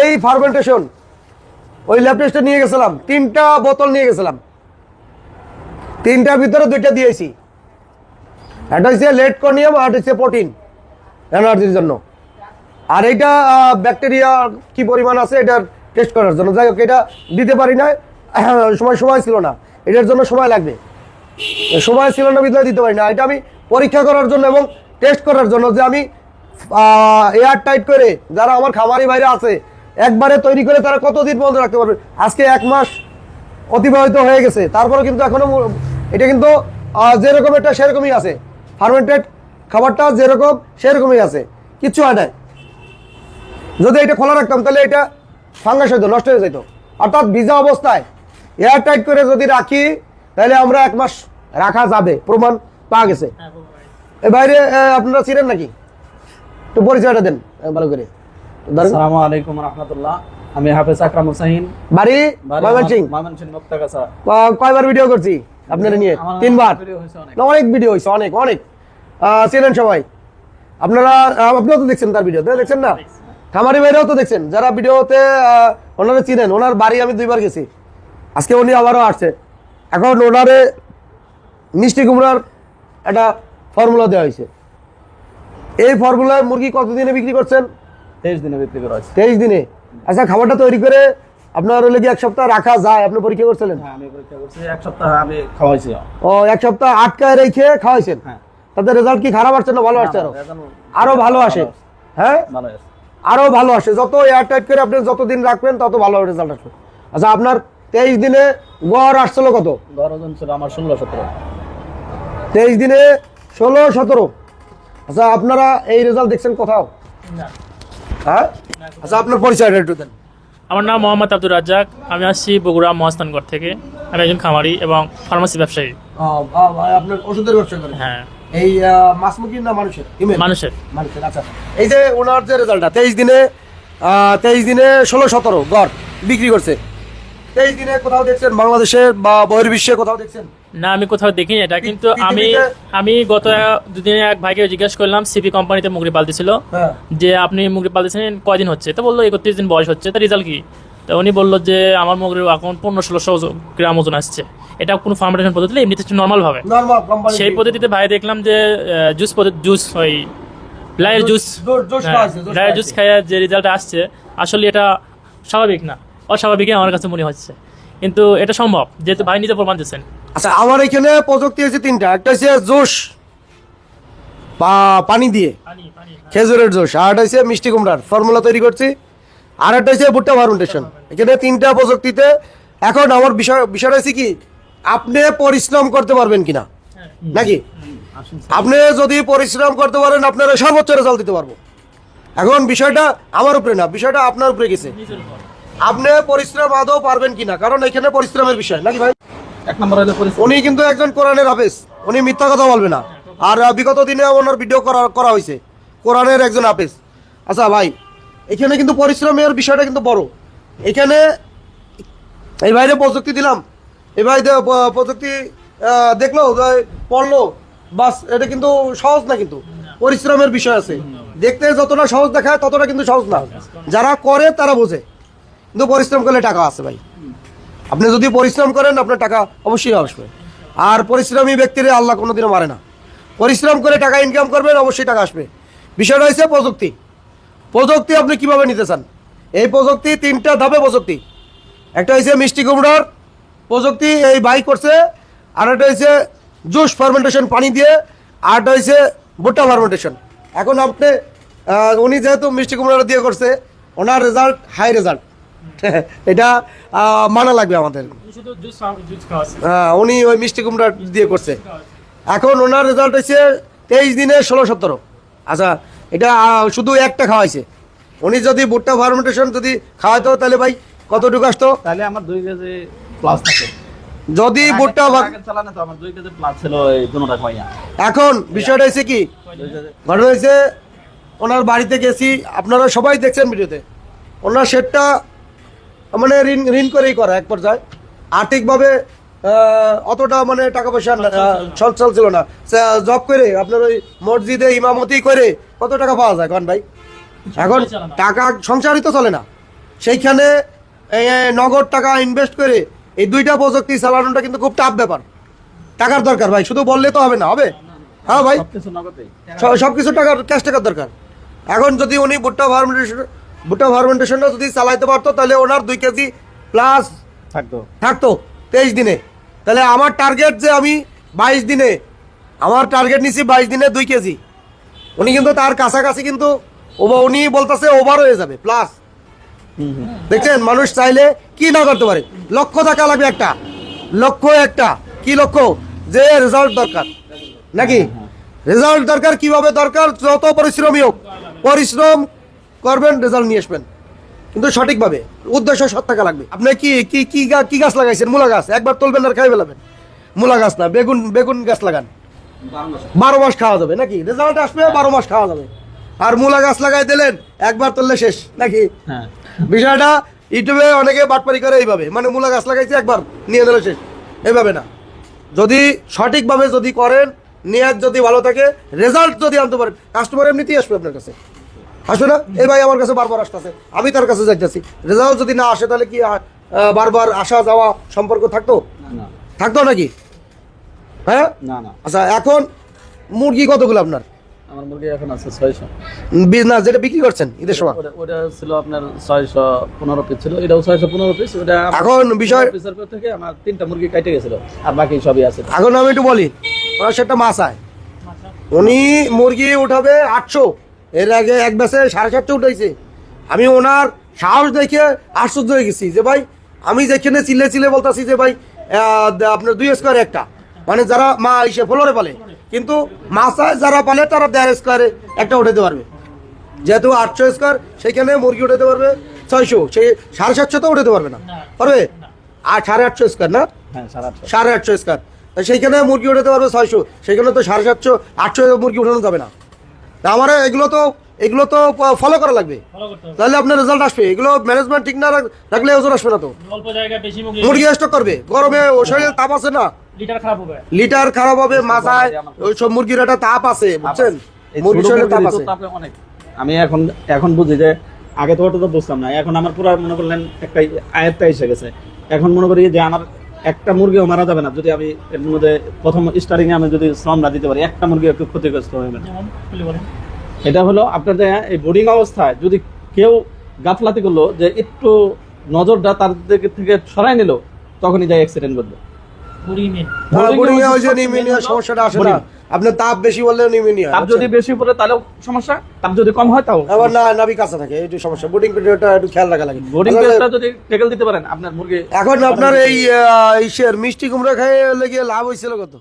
এই ফার্মেন্টেশন ওই ল্যাব নিয়ে গেছিলাম, তিনটা বোতল নিয়ে গেছিলাম। তিনটার ভিতরে দুইটা দিয়েছি। একটা হচ্ছে লেট কর্নিয়াম আর হচ্ছে প্রোটিন, এনার্জির জন্য। আর এইটা ব্যাকটেরিয়া কি পরিমাণ আছে এটার টেস্ট করার জন্য। যাই হোক, এটা দিতে পারি না সময় সময় ছিল না। এটার জন্য সময় লাগবে। সময় ছিল না বিদ্যালয় দিতে পারি না। এটা আমি পরীক্ষা করার জন্য এবং টেস্ট করার জন্য যে আমি এয়ার টাইট করে যারা আমার খামারি বাইরে আছে একবারে তৈরি করে তারা কতদিন বন্ধ রাখতে পারবে? আজকে এক মাস অতিবাহিত হয়ে গেছে। তারপরে কিন্তু এখনও এটা কিন্তু যেরকম এটা সেরকমই আছে। ফার্মেন্টেড খাবারটা যেরকম সেরকমই আছে। কিচ্ছু হয় নাই। যদি এটা খোলা রাখতাম তাহলে এটা ফাঙ্গাস হইতো নষ্ট হয়ে যেত অর্থাৎ ভিজা অবস্থায় এয়ার টাইট করে যদি রাখি তাহলে আমরা এক মাস রাখা যাবে। প্রমাণ পাওয়া গেছে। এ বাইরে আপনারা ছিলেন নাকি? একটু পরিচয়টা দেন ভালো করে। আসসালামু আলাইকুম রহমতুল্লাহ। আমি হাফেজ আকরাম হুসাইন। বাড়ি? ময়মনসিং ময়মনসিংহ। মুক্তাগাছা। কয়বার ভিডিও করছি? আপনারা নিয়ে তিনবার? অনেক। ভিডিও হয়েছে অনেক চেনেন সবাই। আপনারা আপনিও তো দেখছেন তার ভিডিও দেখছেন না? খামারি ভাইরাও তো দেখছেন। যারা ভিডিওতে ওনারা চিনেন ওনার বাড়ি আমি দুইবার গেছি। আজকে উনি আবারও আসছে। এখন ওনারে মিষ্টি কুমড়ার একটা ফর্মুলা দেওয়া হয়েছে। এই ফর্মুলায় মুরগি কতদিনে বিক্রি করছেন? তেইশ দিনে বিক্রি করা হয়েছে। তেইশ দিনে। আচ্ছা খাবারটা তৈরি করে আপনার হলে কি এক সপ্তাহ রাখা যায়? আপনি পরীক্ষা করছিলেন? হ্যাঁ আমি পরীক্ষা করছি। এক সপ্তাহ আমি খাওয়াইছি। ও এক সপ্তাহ আটকায় রেখে খাওয়াইছেন? হ্যাঁ। তাদের রেজাল্ট কি খারাপ আসছে না ভালো আসছে আরও? আরও ভালো আসে। হ্যাঁ? ভালো আরও ভালো আসে। যত এয়ার টাইট করে আপনি যতদিন রাখবেন তত ভালো রেজাল্ট আসবে। আচ্ছা আপনার তেইশ দিনে গড় আসছিল কত? ঘর ওজন ছিল আমার ষোলো সতেরো। তেইশ দিনে ষোলো সতেরো। আচ্ছা আপনারা এই রেজাল্ট দেখছেন কোথাও? হ্যাঁ? আচ্ছা আপনার পরিচয়টা একটু দেন। আমার নাম মোহাম্মদ আব্দুর রাজ্জাক। আমি আসছি বগুড়া মহাস্থানগড় থেকে। আমি একজন খামারি এবং ফার্মাসি ব্যবসায়ী। আপনার ওষুধের ব্যবসা করেন? হ্যাঁ। এই মাছ মুরগির না মানুষের? মানুষের। মানুষের আচ্ছা। এই যে ওনার যে রেজাল্টটা তেইশ দিনে তেইশ দিনে ষোলো সতেরো গড় বিক্রি করছে। তেইশ দিনে কোথাও দেখছেন বাংলাদেশে বা বহির্বিশ্বে কোথাও দেখছেন? না আমি কোথাও দেখিনি এটা কিন্তু আমি আমি গত দুদিনে এক ভাইকে জিজ্ঞেস করলাম সিপি কোম্পানিতে মুগরি পালতেছিল হ্যাঁ। যে আপনি মুগরি পালতেছেন কয়দিন হচ্ছে? তো বলল একত্রিশ দিন বয়স হচ্ছে তার রেজাল্ট কি? তো উনি বলল যে আমার মুগরির এখন পনেরো ষোলোশো গ্রাম ওজন আসছে। এটা কোনো ফার্মেশন পদ্ধতি এমনিতে নর্মাল ভাবে। সেই পদ্ধতিতে ভাই দেখলাম যে জুস পদ্ধতি জুস ওই লাইয়ের জুস ড্রাই জুস। খাইয়া যে রেজাল্ট আসছে আসলে এটা স্বাভাবিক না অস্বাভাবিকই আমার কাছে মনে হচ্ছে। কিন্তু এটা সম্ভব যেহেতু ভাই নিজে প্রমাণ দিচ্ছেন আচ্ছা আমার এখানে প্রযুক্তি আছে তিনটা। একটা হচ্ছে জোশ বা পানি দিয়ে খেজুরের জোশ আর একটা হচ্ছে মিষ্টি কুমড়ার ফর্মুলা তৈরি করছি। আর একটা হচ্ছে ভুট্টা ফার্মেন্টেশন। এখানে তিনটা প্রযুক্তিতে এখন আমার বিষয় বিষয়টা হচ্ছে কি আপনি পরিশ্রম করতে পারবেন কিনা? নাকি? আপনি যদি পরিশ্রম করতে পারেন আপনারা সর্বোচ্চ রেজাল্ট দিতে পারব। এখন বিষয়টা আমার উপরে না বিষয়টা আপনার উপরে গেছে। আপনি পরিশ্রম আদৌ পারবেন কিনা? কারণ এখানে পরিশ্রমের বিষয়। নাকি ভাই? এক নম্বর হলো উনি কিন্তু একজন কোরআনের হাফেজ। উনি মিথ্যা কথা বলবে না। আর বিগত দিনে ওনার ভিডিও করা করা হয়েছে। কোরআনের একজন হাফেজ। আচ্ছা ভাই এখানে কিন্তু পরিশ্রমের বিষয়টা কিন্তু বড়। এখানে এই বাইরে প্রযুক্তি দিলাম। এই ভাই প্রযুক্তি দেখল পড়ল। বাস এটা কিন্তু সহজ না কিন্তু। পরিশ্রমের বিষয় আছে। দেখতে যতটা সহজ দেখায় ততটা কিন্তু সহজ না। যারা করে তারা বোঝে। কিন্তু পরিশ্রম করলে টাকা আছে ভাই। আপনি যদি পরিশ্রম করেন, আপনার টাকা অবশ্যই আসবে। আর পরিশ্রমী ব্যক্তিরে আল্লাহ কোনোদিনও মারে না। পরিশ্রম করে টাকা ইনকাম করবেন, অবশ্যই টাকা আসবে। বিষয়টা হচ্ছে প্রযুক্তি। প্রযুক্তি আপনি কীভাবে নিতে চান? এই প্রযুক্তি তিনটা ধাপে প্রযুক্তি। একটা হয়েছে মিষ্টি কুমড়ার প্রযুক্তি, এই বাই করছে। আর একটা হয়েছে জুস ফার্মেন্টেশন পানি দিয়ে। আর একটা হচ্ছে ভুট্টা ফার্মেন্টেশন। এখন আপনি উনি যেহেতু মিষ্টি কুমড়া দিয়ে করছে, ওনার রেজাল্ট হাই রেজাল্ট এটা মানা লাগবে আমাদের। হ্যাঁ, উনি ওই মিষ্টি কুমড়া দিয়ে করছে। এখন ওনার রেজাল্ট হচ্ছে তেইশ দিনে ষোলো সতেরো। আচ্ছা এটা শুধু একটা খাওয়াইছে। উনি যদি ভুট্টা ফার্মেন্টেশন যদি খাওয়াইতো তাহলে ভাই কতটুকু আসতো? তাহলে আমার দুই কেজি প্লাস থাকে। যদি ভুট্টা ফার- তো আমার দুই কেজি প্লাস ছিল এই দুটা খাওয়াইয়া এখন বিষয়টা হচ্ছে কি? ঘটনা হয়েছে ওনার বাড়িতে গেছি আপনারা সবাই দেখছেন ভিডিওতে। ওনার শেডটা মানে ঋণ ঋণ করেই করা এক পর্যায়ে। আর্থিকভাবে অতটা মানে টাকা পয়সা সচ্ছল ছিল না। জব করে আপনার ওই মসজিদে ইমামতি করে কত টাকা পাওয়া যায় কন ভাই? এখন টাকা সংসারই তো চলে না। সেইখানে নগদ টাকা ইনভেস্ট করে এই দুইটা প্রযুক্তি চালানোটা কিন্তু খুব টাফ ব্যাপার। টাকার দরকার ভাই শুধু বললে তো হবে না হবে? হ্যাঁ ভাই? সবকিছু সব কিছু টাকার ক্যাশ টাকার দরকার। এখন যদি উনি ভুট্টা ফার্মেন্টেশন ভুট্টা ফার্মেন্টেশনটা যদি চালাইতে পারতো তাহলে ওনার দুই কেজি প্লাস থাকতো। থাকতো তেইশ দিনে। তাহলে আমার টার্গেট যে আমি বাইশ দিনে আমার টার্গেট নিছি বাইশ দিনে দুই কেজি। উনি কিন্তু তার কাছাকাছি কিন্তু উনি বলতেছে ওভার হয়ে যাবে প্লাস দেখছেন? মানুষ চাইলে কি না করতে পারে? লক্ষ্য থাকা লাগবে একটা। লক্ষ্য একটা। কি লক্ষ্য? যে রেজাল্ট দরকার। নাকি? রেজাল্ট দরকার কীভাবে দরকার? যত পরিশ্রমী হোক। পরিশ্রম করবেন রেজাল্ট নিয়ে আসবেন। কিন্তু সঠিকভাবে উদ্দেশ্য সৎ থাকা লাগবে। আপনি কি কি কি কি গাছ লাগাইছেন? মূলা গাছ। একবার তুলবেন আর খাই ফেলাবেন মূলা গাছ না বেগুন বেগুন গাছ লাগান। বারো মাস। খাওয়া যাবে নাকি? রেজাল্ট আসবে বারো মাস খাওয়া যাবে। আর মূলা গাছ লাগাই দিলেন একবার তুললে শেষ নাকি? হ্যাঁ। বিষয়টা ইউটিউবে অনেকে বাটপারি করে এইভাবে মানে মূলা গাছ লাগাইছে একবার নিয়ে নিল শেষ। এইভাবে না। যদি সঠিকভাবে যদি করেন নিয়াত যদি ভালো থাকে রেজাল্ট যদি আনতে পারেন কাস্টমার এমনিতেই আসবে আপনার কাছে। আসবে না? এই ভাই আমার কাছে বারবার আসতেছে। আমি তার কাছে যাইতেছি। রেজাল্ট যদি না আসে তাহলে কি বারবার আসা যাওয়া সম্পর্ক থাকতো? না। থাকতো নাকি? হ্যাঁ? না না। আচ্ছা এখন মুরগি কতগুলো আপনার? আমার মুরগি এখন আছে ছয়শো। বিজনেস যেটা বিক্রি করছেন ঈদের সময় ওটা ওটা ছিল আপনার ছয়শো পনেরো পিস ছিল। এটাও ছয়শো পনেরো পিস ওটা এখন বিষয় থেকে আমার তিনটা মুরগি কেটে গেছিল। আর বাকি সবই আছে। এখন আমি একটু বলি ওনার সেটা মাছ আয়। উনি মুরগি উঠাবে আটশো। এর আগে এক বেসে সাড়ে সাতশো উঠাইছে। আমি ওনার সাহস দেখে আশ্চর্য হয়ে গেছি যে ভাই আমি যেখানে চিল্লে চিল্লে বলতাছি যে ভাই আপনার দুই স্কোয়ারে একটা। মানে যারা মা এসে ফ্লোরে পালে। কিন্তু মাছায় যারা পালে তারা দেড় স্কোয়ারে একটা উঠাতে পারবে। যেহেতু আটশো স্কোয়ার সেখানে মুরগি উঠাতে পারবে ছয়শো। সেই সাড়ে সাতশো তো উঠাতে পারবে না। পারবে? আর সাড়ে আটশো স্কোয়ার না? হ্যাঁ সাড়ে আটশো। স্কোয়ার সেইখানে মুরগি উঠাতে পারবে ছয়শো। সেখানে তো সাড়ে সাতশো আটশো মুরগি উঠানো যাবে না। তা আমার এগুলো তো এগুলো তো ফলো করা লাগবে। তাহলে আপনার রেজাল্ট আসবে। এগুলো ম্যানেজমেন্ট ঠিক না রাখ- রাখলে ওজন আসবে না তো। অল্প জায়গায় বেশি মুরগি স্টক করবে। গরমে ও শরীরে তাপ আছে না। লিটার খারাপ হবে। লিটার মাথায় ওই সব মুরগির একটা তাপ আছে বুঝছেন? মুরগির শরীরে তাপ আছে। আমি এখন এখন বুঝি যে আগে তো ওটা তো বুঝতাম না। এখন আমার পুরো মনে করলেন একটা আয়ত্তা এসে গেছে। এখন মনে করি যে আমার একটা মুরগিও মারা যাবে না যদি আমি এর মধ্যে প্রথম স্টার্টিং এ আমি যদি শ্রম না দিতে পারি একটা মুরগি একটু ক্ষতিগ্রস্ত হবে বলেন এটা হলো আপনাদের এই বোর্ডিং অবস্থায় যদি কেউ গাফলাতি করল যে একটু নজরটা তার দিকে থেকে সরাই নিল তখনই যায় অ্যাক্সিডেন্ট মেন হ্যাঁ, সমস্যাটা আসে না। আপনার তাপ বেশি বললে নিউমোনিয়া তাপ যদি বেশি পড়ে তাহলেও সমস্যা তাপ যদি কম হয় তাও আবার না নাভি কাছে থাকে একটু সমস্যা। বোর্ডিং পিরিয়ডটা একটু খেয়াল রাখা লাগে। বোর্ডিং পিরিয়ডটা যদি টেকেল দিতে পারেন আপনার মুরগি এখন আপনার এই ইসের মিষ্টি কুমড়া খেয়ে লেগে লাভ হয়েছিল কত?